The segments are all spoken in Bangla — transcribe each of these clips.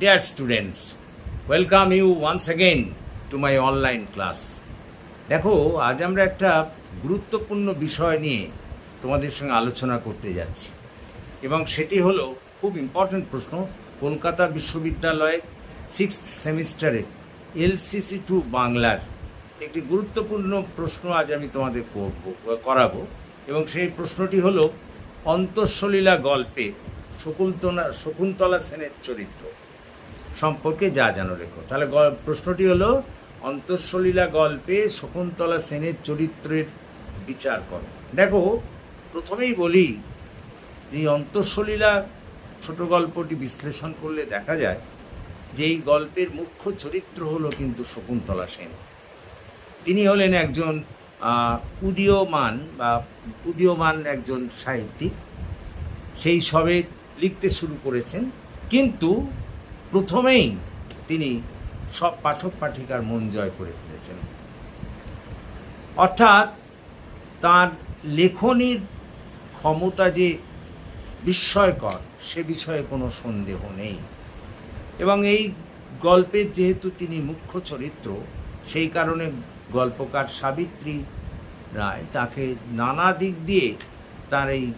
Dear students, welcome you once again to my online class. দেখো আজ আমরা একটা গুরুত্বপূর্ণ বিষয় নিয়ে তোমাদের সঙ্গে আলোচনা করতে যাচ্ছি। এবং সেটি হলো খুব ইম্পর্ট্যান্ট প্রশ্ন কলকাতা বিশ্ববিদ্যালয়ে সিক্স সেমিস্টারে এলসিসি টু বাংলার একটি গুরুত্বপূর্ণ প্রশ্ন আজ আমি তোমাদের করব করাবো। এবং সেই প্রশ্নটি হলো অন্তঃসলীলা গল্পে শকুন্তলা শকুন্তলা সেনের চরিত্র। সম্পর্কে যা জানো রেখো। তাহলে প্রশ্নটি হলো, অন্তঃসলীলা গল্পে শকুন্তলা সেনের চরিত্রের বিচার করো। দেখো, প্রথমেই বলি যে অন্তঃসলীলা ছোট গল্পটি বিশ্লেষণ করলে দেখা যায় যে এই গল্পের মুখ্য চরিত্র হলো কিন্তু শকুন্তলা সেন। তিনি হলেন একজন উদীয়মান বা উদীয়মান একজন সাহিত্যিক। সেই সবে লিখতে শুরু করেছেন। কিন্তু প্রথমেই তিনি সব পাঠক পাঠিকার মন জয় করে ফেলেছেন। অর্থাৎ তার লেখনির ক্ষমতা যে বিস্ময়কর, সে বিষয়ে কোনো সন্দেহ নেই। এবং এই গল্পের যেহেতু তিনি মুখ্য চরিত্র, সেই কারণে গল্পকার সাবিত্রী রায় তাকে নানা দিক দিয়ে তার এই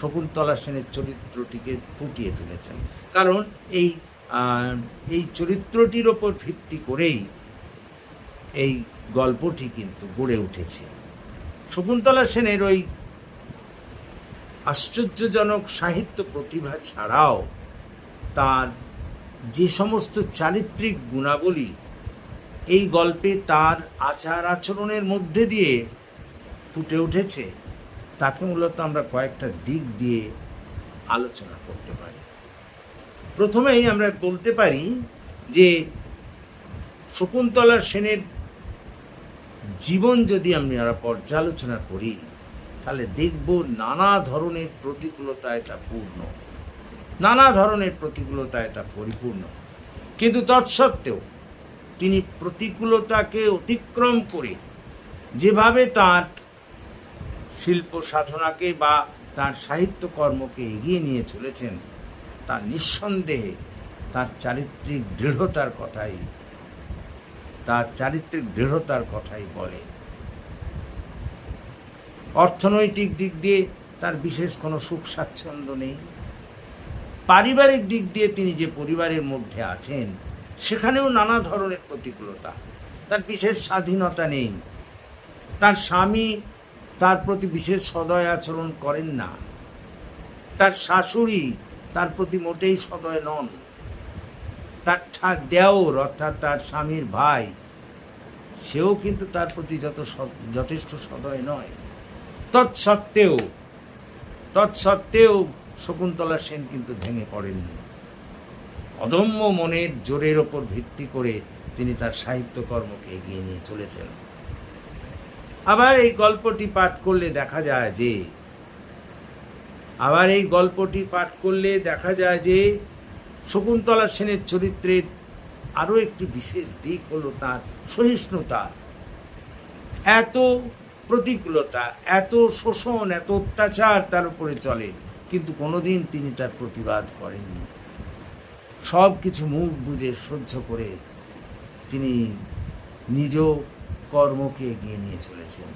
শকুন্তলা সেনের চরিত্রটিকে ফুটিয়ে তুলেছেন। কারণ এই এই চরিত্রটির ওপর ভিত্তি করেই এই গল্পটি কিন্তু গড়ে উঠেছে। শকুন্তলা সেনের ওই আশ্চর্যজনক সাহিত্য প্রতিভা ছাড়াও তার যে সমস্ত চারিত্রিক গুণাবলী এই গল্পে তার আচার আচরণের মধ্যে দিয়ে ফুটে উঠেছে, তাকে মূলত আমরা কয়েকটা দিক দিয়ে আলোচনা করতে প্রথমেই আমরা বলতে পারি যে শকুন্তলা সেনের জীবন যদি আমরা পর্যালোচনা করি, তাহলে দেখব নানা ধরনের প্রতিকূলতা এটা পূর্ণ। নানা ধরনের প্রতিকূলতা এটা পরিপূর্ণ। কিন্তু তৎসত্ত্বেও তিনি প্রতিকূলতাকে অতিক্রম করে যেভাবে তার শিল্প সাধনাকে বা তার সাহিত্যকর্মকে এগিয়ে নিয়ে চলেছেন তা নিঃসন্দেহে তার চারিত্রিক দৃঢ়তার কথাই, তার চারিত্রিক দৃঢ়তার কথাই বলে। অর্থনৈতিক দিক দিয়ে তার বিশেষ কোনো সুখ স্বাচ্ছন্দ্য নেই। পারিবারিক দিক দিয়ে তিনি যে পরিবারের মধ্যে আছেন, সেখানেও নানা ধরনের প্রতিকূলতা। তার বিশেষ স্বাধীনতা নেই। তার স্বামী তার প্রতি বিশেষ সদয় আচরণ করেন না। তার শাশুড়ি তার প্রতি মোটেই সদয় নন। তার ঠা- দেওর, অর্থাৎ তার স্বামীর ভাই, সেও কিন্তু তার প্রতি যত যথেষ্ট সদয় নয়। তৎসত্ত্বেও তৎসত্ত্বেও শকুন্তলা সেন কিন্তু ভেঙে পড়েননি। অদম্য মনের জোরের ওপর ভিত্তি করে তিনি তার সাহিত্যকর্মকে এগিয়ে নিয়ে চলেছেন। আবার এই গল্পটি পাঠ করলে দেখা যায় যে আবার এই গল্পটি পাঠ করলে দেখা যায় যে শকুন্তলা সেনের চরিত্রের আরও একটি বিশেষ দিক হলো তার সহিষ্ণুতা। এত প্রতিকূলতা, এত শোষণ, এত অত্যাচার তার উপরে চলে, কিন্তু কোনোদিন তিনি তার প্রতিবাদ করেননি। সব কিছু মুখ বুঝে সহ্য করে তিনি নিজ কর্মকে এগিয়ে নিয়ে চলেছেন।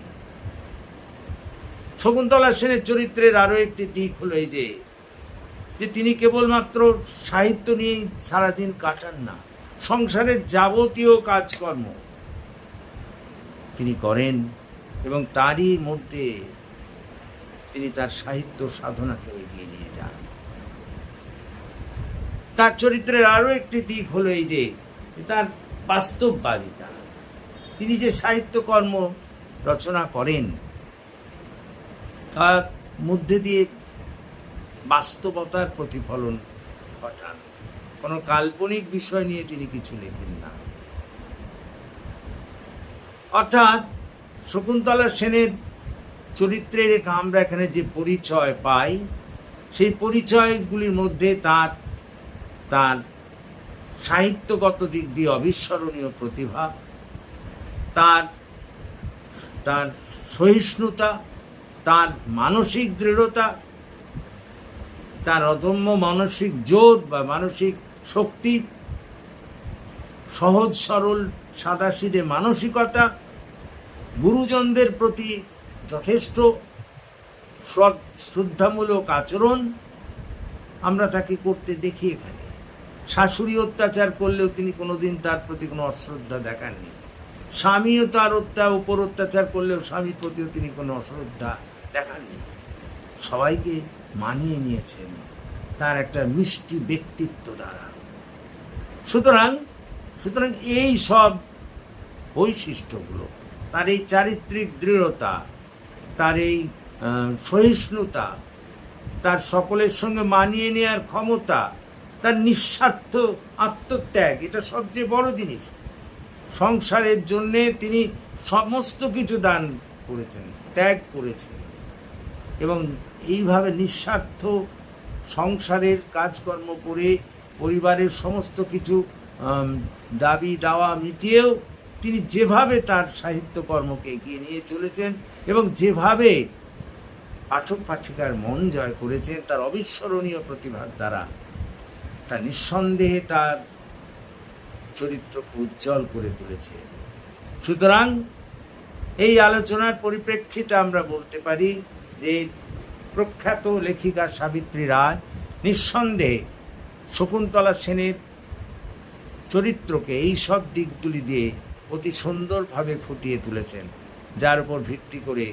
শকুন্তলা সেনের চরিত্রের আরও একটি দিক হলো এই যে যে তিনি কেবলমাত্র সাহিত্য নিয়েই সারাদিন কাটান না, সংসারের যাবতীয় কাজকর্ম তিনি করেন এবং তারই মধ্যে তিনি তার সাহিত্য সাধনাকে এগিয়ে নিয়ে যান। তার চরিত্রের আরও একটি দিক হলো এই যে তার বাস্তববাদিতা। তিনি যে সাহিত্যকর্ম রচনা করেন তার মধ্যে দিয়ে বাস্তবতার প্রতিফলন ঘটান। কোনো কাল্পনিক বিষয় নিয়ে তিনি কিছু লেখেন না। অর্থাৎ শকুন্তলা সেনের চরিত্রের আমরা এখানে যে পরিচয় পাই, সেই পরিচয়গুলির মধ্যে তার তার সাহিত্যগত দিক দিয়ে অবিস্মরণীয় প্রতিভা, তার তার সহিষ্ণুতা তার মানসিক দৃঢ়তা, তার অদম্য মানসিক জোর বা মানসিক শক্তি, সহজ সরল সাদাসিদে মানসিকতা গুরুজনদের প্রতি যথেষ্ট শ্র- শ্রদ্ধামূলক আচরণ আমরা তাকে করতে দেখি এখানে। শাশুড়ি অত্যাচার করলেও তিনি কোনোদিন তার প্রতি কোনো অশ্রদ্ধা দেখাননি। স্বামীও তার অত্যা উপর অত্যাচার করলেও স্বামীর প্রতিও তিনি কোনো অশ্রদ্ধা দেখাননি। সবাইকে মানিয়ে নিয়েছেন তার একটা মিষ্টি ব্যক্তিত্ব দ্বারা। সুতরাং সুতরাং এই সব বৈশিষ্ট্যগুলো, তার এই চারিত্রিক দৃঢ়তা, তার এই সহিষ্ণুতা, তার সকলের সঙ্গে মানিয়ে নেওয়ার ক্ষমতা, তার নিঃস্বার্থ আত্মত্যাগ, এটা সবচেয়ে বড় জিনিস। সংসারের জন্যে তিনি সমস্ত কিছু দান করেছেন, ত্যাগ করেছেন। এবং এইভাবে নিঃস্বার্থ সংসারের কাজকর্ম করে পরিবারের সমস্ত কিছু দাবি দাওয়া মিটিয়েও তিনি যেভাবে তার সাহিত্যকর্মকে এগিয়ে নিয়ে চলেছেন এবং যেভাবে পাঠক পাঠিকার মন জয় করেছেন, তার অবিস্মরণীয় প্রতিভার দ্বারা তা নিঃসন্দেহে তার চরিত্রকে উজ্জ্বল করে তুলেছে। সুতরাং এই আলোচনার পরিপ্রেক্ষিতে আমরা বলতে পারি যে প্রখ্যাত লেখিকা সাবিত্রী রায় নিঃসন্দেহে শকুন্তলা সেনের চরিত্রকে এই সব দিকগুলি দিয়ে অতি সুন্দরভাবে ফুটিয়ে তুলেছেন, যার উপর ভিত্তি করে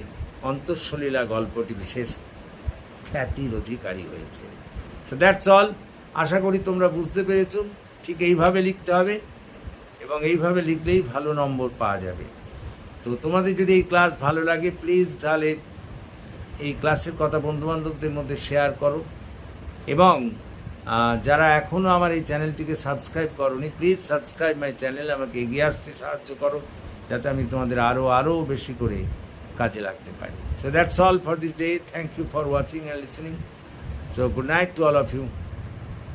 অন্তঃসলীলা গল্পটি বিশেষ খ্যাতির অধিকারী হয়েছে। সো দ্যাটস অল আশা করি তোমরা বুঝতে পেরেছ, ঠিক এইভাবে লিখতে হবে এবং এইভাবে লিখলেই ভালো নম্বর পাওয়া যাবে। তো তোমাদের যদি এই ক্লাস ভালো লাগে প্লিজ তাহলে এই ক্লাসের কথা বন্ধুবান্ধবদের মধ্যে শেয়ার করো। এবং যারা এখনও আমার এই চ্যানেলটিকে সাবস্ক্রাইব করোনি প্লিজ সাবস্ক্রাইব মাই চ্যানেল আমাকে এগিয়ে আসতে সাহায্য করো, যাতে আমি তোমাদের আরও আরও বেশি করে কাজে লাগতে পারি। So that's all for this day thank you for watching and listening so good night to all of you